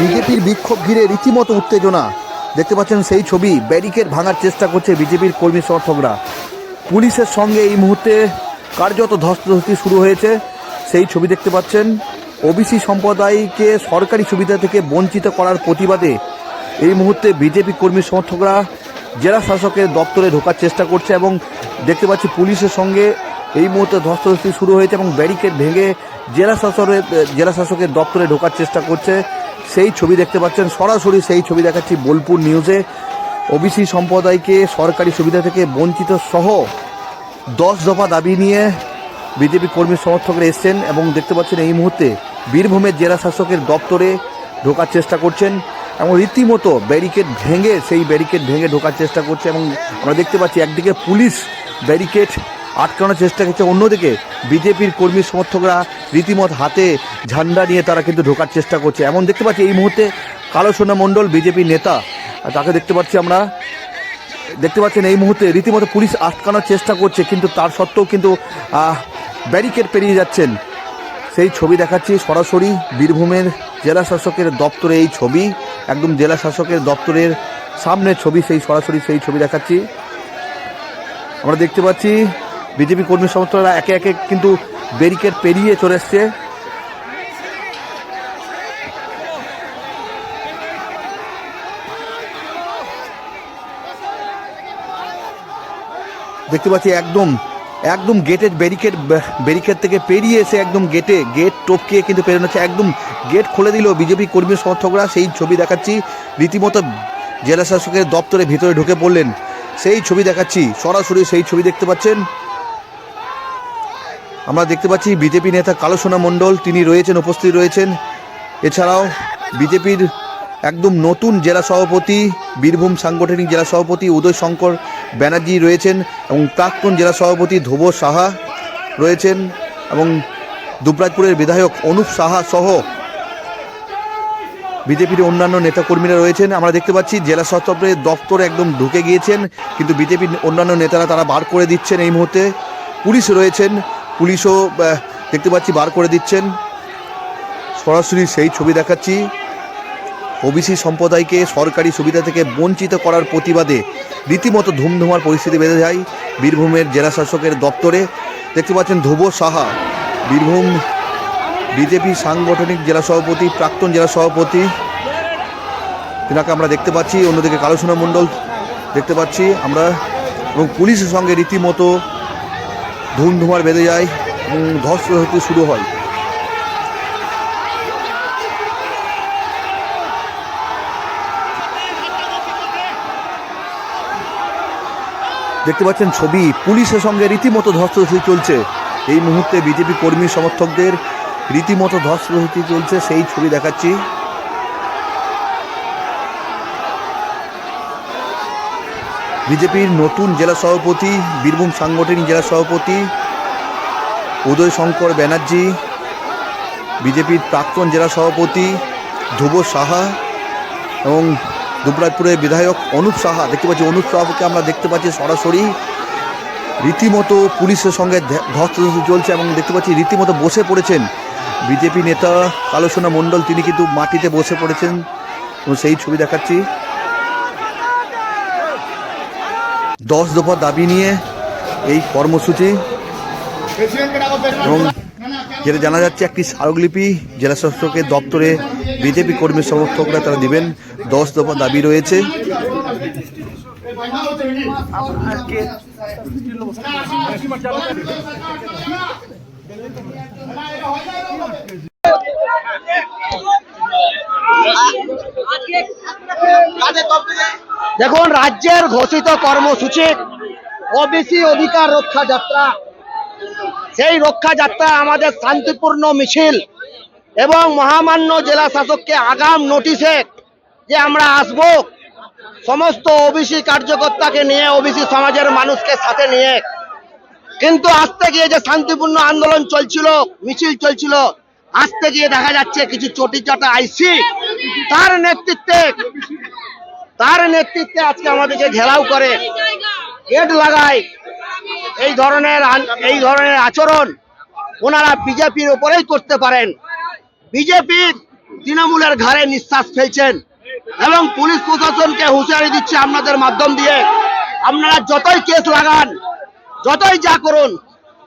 বিজেপির বিক্ষোভ ঘিরে রীতিমতো উত্তেজনা। দেখতে পাচ্ছেন সেই ছবি, ব্যারিকেড ভাঙার চেষ্টা করছে বিজেপির কর্মী সমর্থকরা। পুলিশের সঙ্গে এই মুহূর্তে কার্যত ধস্তাধস্তি শুরু হয়েছে। সেই ছবি দেখতে পাচ্ছেন, ওবিসি সম্প্রদায়কে সরকারি সুবিধা থেকে বঞ্চিত করার প্রতিবাদে এই মুহূর্তে বিজেপি কর্মী সমর্থকরা জেলা শাসকের দপ্তরে ঢোকার চেষ্টা করছে এবং দেখতে পাচ্ছি পুলিশের সঙ্গে এই মুহূর্তে ধস্তাধস্তি শুরু হয়েছে এবং ব্যারিকেড ভেঙে জেলা শাসকের জেলা শাসকের দপ্তরে ঢোকার চেষ্টা করছে। সেই ছবি দেখতে পাচ্ছেন। সরাসরি সেই ছবি দেখাচ্ছি বোলপুর নিউজে। ওবিসি সম্প্রদায়কে সরকারি সুবিধা থেকে বঞ্চিত সহ দশ দফা দাবি নিয়ে বিজেপি কর্মী সমর্থকরা এসছেন এবং দেখতে পাচ্ছেন এই মুহূর্তে বীরভূমের জেলা শাসকের দপ্তরে ঢোকার চেষ্টা করছেন এবং রীতিমতো ব্যারিকেড ভেঙে সেই ব্যারিকেড ভেঙে ঢোকার চেষ্টা করছে এবং আমরা দেখতে পাচ্ছি একদিকে পুলিশ ব্যারিকেড আটকানোর চেষ্টা করছে। অন্যদিকে বিজেপির কর্মী সমর্থকরা রীতিমত হাতে ঝান্ডা নিয়ে তারা কিন্তু ঢোকার চেষ্টা করছে। এমন দেখতে পাচ্ছি এই মুহূর্তে কালো সোনা মণ্ডল বিজেপির নেতা, তাকে দেখতে পাচ্ছি আমরা। দেখতে পাচ্ছেন এই মুহূর্তে রীতিমতো পুলিশ আটকানোর চেষ্টা করছে, কিন্তু তার সত্ত্বেও কিন্তু ব্যারিকেড পেরিয়ে যাচ্ছেন। সেই ছবি দেখাচ্ছি সরাসরি বীরভূমের জেলা শাসকের দপ্তরে এই ছবি, একদম জেলা শাসকের দপ্তরের সামনের ছবি, সেই সরাসরি সেই ছবি দেখাচ্ছি। আমরা দেখতে পাচ্ছি বিজেপি কর্মী সমর্থকরা একে একে কিন্তু ব্যারিকেড পেরিয়ে চলে এসছে। দেখতে পাচ্ছি একদম একদম গেটের ব্যারিকেড ব্যারিকেড থেকে পেরিয়ে এসে একদম গেটে, গেট টপকিয়ে কিন্তু পেরোনো একদম গেট খুলে দিল বিজেপি কর্মী সমর্থকরা। সেই ছবি দেখাচ্ছি। রীতিমতো জেলা শাসকের দপ্তরে ভিতরে ঢুকে পড়লেন। সেই ছবি দেখাচ্ছি। সরাসরি সেই ছবি দেখতে পাচ্ছেন। আমরা দেখতে পাচ্ছি বিজেপি নেতা কালো সোনা মণ্ডল, তিনি রয়েছেন, উপস্থিত রয়েছেন। এছাড়াও বিজেপির একদম নতুন জেলা সভাপতি, বীরভূম সাংগঠনিক জেলা সভাপতি উদয় শঙ্কর ব্যানার্জি রয়েছেন এবং প্রাক্তন জেলা সভাপতি ধ্রুব সাহা রয়েছেন এবং দুবরাজপুরের বিধায়ক অনুপ সাহা সহ বিজেপির অন্যান্য নেতাকর্মীরা রয়েছেন। আমরা দেখতে পাচ্ছি জেলা সদরের দপ্তরে একদম ঢুকে গিয়েছেন, কিন্তু বিজেপির অন্যান্য নেতারা তারা বার করে দিচ্ছেন এই মুহূর্তে। পুলিশ রয়েছেন পুলিশও দেখতে পাচ্ছি বার করে দিচ্ছেন। সরাসরি সেই ছবি দেখাচ্ছি। ওবিসি সম্প্রদায়কে সরকারি সুবিধা থেকে বঞ্চিত করার প্রতিবাদে রীতিমতো ধুমধুমার পরিস্থিতি বেঁধে যায় বীরভূমের জেলা শাসকের দপ্তরে। দেখতে পাচ্ছেন ধ্রুব সাহা, বীরভূম বিজেপি সাংগঠনিক জেলা সভাপতি, প্রাক্তন জেলা সভাপতি। তিনাকে আমরা দেখতে পাচ্ছি, অন্যদিকে কালোসোনা মণ্ডল দেখতে পাচ্ছি আমরা। এবং পুলিশের সঙ্গে রীতিমতো ধুমধুমার বেঁধে যায় এবং ধস হতে শুরু হয়। দেখতে পাচ্ছেন ছবি, পুলিশের সঙ্গে রীতিমতো ধস্তাধস্তি চলছে। এই মুহূর্তে বিজেপি কর্মী সমর্থকদের রীতিমতো ধস্তাধস্তি চলছে, সেই ছবি দেখাচ্ছি। বিজেপির নতুন জেলা সভাপতি, বীরভূম সাংগঠনিক জেলা সভাপতি উদয় শঙ্কর ব্যানার্জি, বিজেপির প্রাক্তন জেলা সভাপতি ধ্রুব সাহা এবং দুবরাজপুরের বিধায়ক অনুপ সাহা। দেখতে পাচ্ছি অনুপ সাহাকে আমরা দেখতে পাচ্ছি সরাসরি। রীতিমতো পুলিশের সঙ্গে ধে- ধস্তাধস্তি চলছে এবং দেখতে পাচ্ছি রীতিমতো বসে পড়েছেন বিজেপি নেতা কালোসোনা মণ্ডল। তিনি কিন্তু মাটিতে বসে পড়েছেন এবং সেই ছবি দেখাচ্ছি। দশ দফা দাবি নিয়ে এই কর্মসূচি এবং যেটা জানা যাচ্ছে, একটি স্মারকলিপি জেলা শাসকের দপ্তরে বিজেপি কর্মী সমর্থকরা তারা দিবেন। দশ দফা দাবি রয়েছে। দেখুন, রাজ্যের ঘোষিত কর্মসূচি ওবিসি অধিকার রক্ষা যাত্রা। সেই রক্ষা যাত্রা আমাদের শান্তিপূর্ণ মিছিল এবং মহামান্য জেলা শাসককে আগাম নোটিশে যে আমরা আসব, সমস্ত ওবিসি কার্যকর্তাকে নিয়ে ওবিসি সমাজের মানুষকে সাথে নিয়ে। কিন্তু আসতে গিয়ে যে শান্তিপূর্ণ আন্দোলন চলছিল, মিছিল চলছিল, আসতে গিয়ে দেখা যাচ্ছে কিছু চটি চাটা আইসি তার নেতৃত্বে তার নেতৃত্বে আজকে আমাদেরকে ঘেরাও করে, গেট লাগায়। এই ধরনের এই ধরনের আচরণ ওনারা বিজেপির উপরেই করতে পারেন। বিজেপির তৃণমূলের ঘাড়ে নিঃশ্বাস ফেলছেন এবং পুলিশ প্রশাসনকে হুঁশিয়ারি দিচ্ছে আপনাদের মাধ্যম দিয়ে। আপনারা যতই কেস লাগান, যতই যা করুন,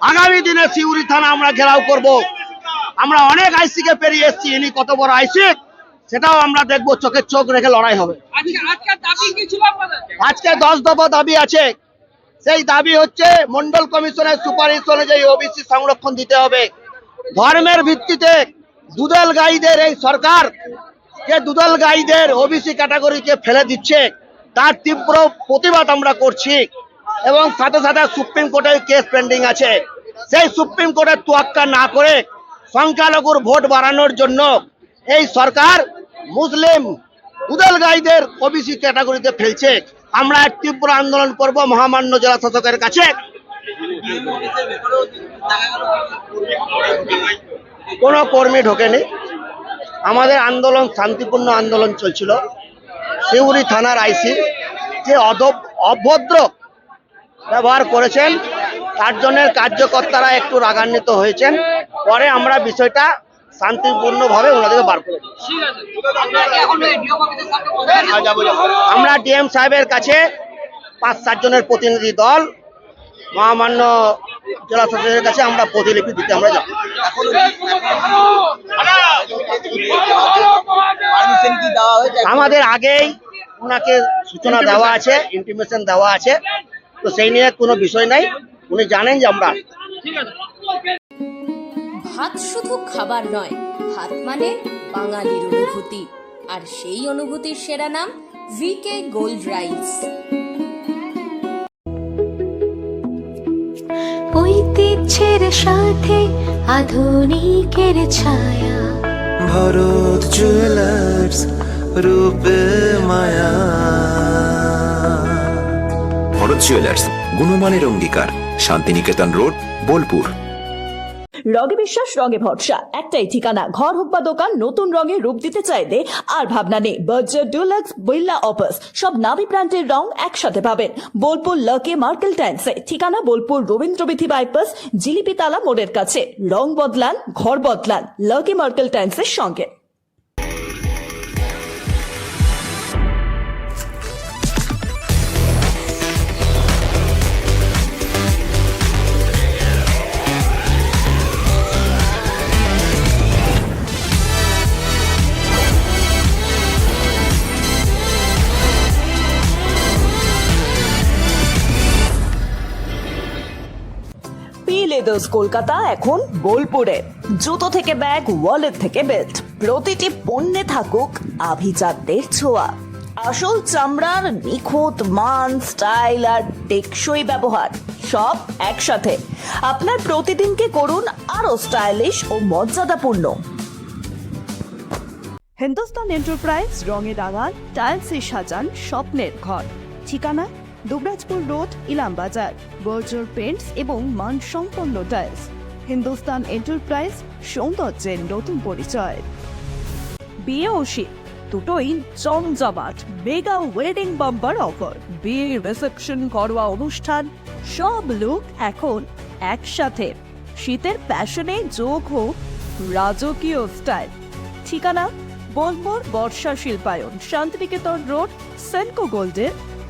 আগামী দিনে সিউড়ি থানা আমরা ঘেরাও করব। আমরা অনেক আইসিকে পেরিয়ে এসেছি, ইনি কত বড় আইসি সেটাও আমরা দেখব, চোখের চোখ রেখে লড়াই হবে। আজকে দশ দফা দাবি আছে। সেই দাবি হচ্ছে, মন্ডল কমিশনের সুপারিশ অনুযায়ী ওবিসি সংরক্ষণ দিতে হবে। ধর্মের ভিত্তিতে দুদল গাইদের এই সরকার, যে দুদল গাইদের ওবিসি ক্যাটাগরিকে ফেলে দিচ্ছে, তার তীব্র প্রতিবাদ আমরা করছি। এবং সাথে সাথে সুপ্রিম কোর্টের কেস পেন্ডিং আছে। সেই সুপ্রিম কোর্টের তোয়াক্কা না করে সংখ্যালঘুর ভোট বাড়ানোর জন্য এই সরকার মুসলিম উদাল গাইদের ওবিসি ক্যাটাগরিতে ফেলছে। আমরা এক তীব্র আন্দোলন করব মহামান্য জেলা শাসকের কাছে। কোনো কর্মী ঢোকেনি। আমাদের আন্দোলন, শান্তিপূর্ণ আন্দোলন চলছিল। শিউরি থানার আইসি যে অভদ্র ব্যবহার করেছেন, তার জন্য কার্যকর্তারা একটু রাগান্বিত হয়েছেন। পরে আমরা বিষয়টা শান্তিপূর্ণভাবে ওনাদেরকে বার করে আমরা ডিএম সাহেবের কাছে পাঁচ সাতজনের প্রতিনিধি দল, মহামান্য জেলা শাসকের কাছে আমরা প্রতিলিপি দিতে আমরা যাব। আমাদের আগেই ওনাকে সূচনা দেওয়া আছে ইন্টিমেশন দেওয়া আছে। তো সেই নিয়ে কোনো বিষয় নাই। উনি জানেন যে আমরা ঠিক আছে ভাত শুধু খাবার নয় ভাত মানে বাঙালির অনুভূতি। আর সেই অনুভূতির সেরা নাম ভিকে গোল্ড রাইস ঐতিহ্যের সাথে আধুনিকের ছায়া। ভরত জুয়েলার্স রূপে মায়া। ভরত জুয়েলার্স গুণমানের অঙ্গীকার শান্তিনিকেতন রোড বোলপুর। রঙে বিশ্বাস রঙে ভরসা। একটাই ঠিকানা, ঘর হোক বা দোকান, নতুন রঙে রূপ দিতে চাইলে আর ভাবনা নেই। বার্জার ডুলাক্স বিল্লা অপার্স সব নামি ব্র্যান্ডের রং একসাথে পাবেন। বোলপুর লকে মার্কেল টাইন্সে ঠিকানা বোলপুর রবীন্দ্রবিথি বাইপাস, জিলিপি তালা মোড়ের কাছে। রং বদলান, ঘর বদলান, লকে মার্কেল টাইন্সের সঙ্গে। পি কলকাতা এখন বোলপুরে। জুতো থেকে ব্যাগ ওয়ালেট থেকে বেল্ট প্রতিটি পণ্যে থাকুক আভিজাতদের ছোঁয়া। আসল চামড়ার নিখুঁত মান স্টাইল আর টেকসই ব্যবহার, সব একসাথে। আপনার প্রতিদিনকে করুন আরও স্টাইলিশ ও মর্যাদাপূর্ণ। হিন্দুস্তান এন্টারপ্রাইজ রঙে রাঙান টাইলসে সাজান, স্বপ্নের ঘর। ঠিকানা Dubrajpur road Ilambazar Berger paints এবং মানসম্পন্ন টাইলস হিন্দুস্তান এন্টারপ্রাইজ সৌন্দর্যের নতুন পরিচয়। বিয়ে ও শীত, দুটোই জমজমাট মেগা ওয়েডিং বাম্পার অফার বিয়ে রিসেপশন ঘরোয়া অনুষ্ঠান, সব লুক এখন একসাথে। শীতের প্যাশনে যোগ হোক রাজকীয় স্টাইল ঠিকানা বোলপুর বর্ষা শিল্পায়ন, শান্তিনিকেতন রোড, সেনকো গোল্ডের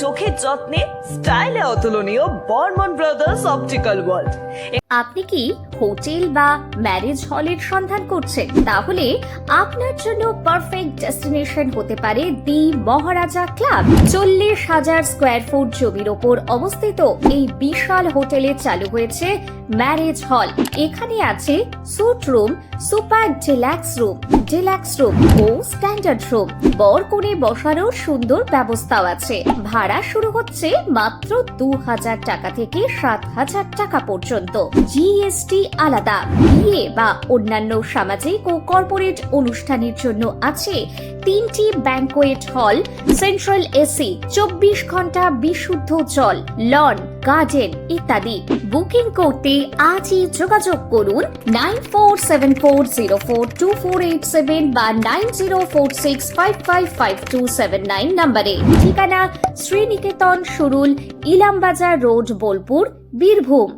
চোখের যত্নে স্টাইলে অতুলনীয় বর্মন ব্রাদার্স অপটিক্যাল ওয়ার্ল্ড। আপনি কি হোটেল বা ম্যারেজ হলের সন্ধান করছেন? তাহলে আপনার জন্য পারফেক্ট ডেস্টিনেশন হতে পারে দি মহারাজা ক্লাব। চল্লিশ হাজার স্কোয়ার ফুট জমির ওপর অবস্থিত এই বিশাল হোটেলে চালু হয়েছে ম্যারেজ হল। এখানে আছে suite room, super deluxe room deluxe room ও স্ট্যান্ডার্ড রুম। বর কোণে বসানোর সুন্দর ব্যবস্থাও আছে। ভাড়া শুরু হচ্ছে মাত্র দু হাজার টাকা থেকে সাত হাজার টাকা পর্যন্ত। জিএসটি আলাদা। বিয়ে বা অন্যান্য সামাজিক ও কর্পোরেট অনুষ্ঠানের জন্য আছে তিনটি ব্যাংকোয়েট হল, সেন্ট্রাল এসি, চব্বিশ ঘণ্টা বিশুদ্ধ জল, লন গার্ডেন ইত্যাদি। বুকিং করতে আজই যোগাযোগ করুন nine four seven four zero four two four eight seven বা nine zero four six five five five two seven nine নাম্বারে। ঠিকানা শ্রীনিকেতন সুরুল ইলামবাজার রোড, বোলপুর, বীরভূম।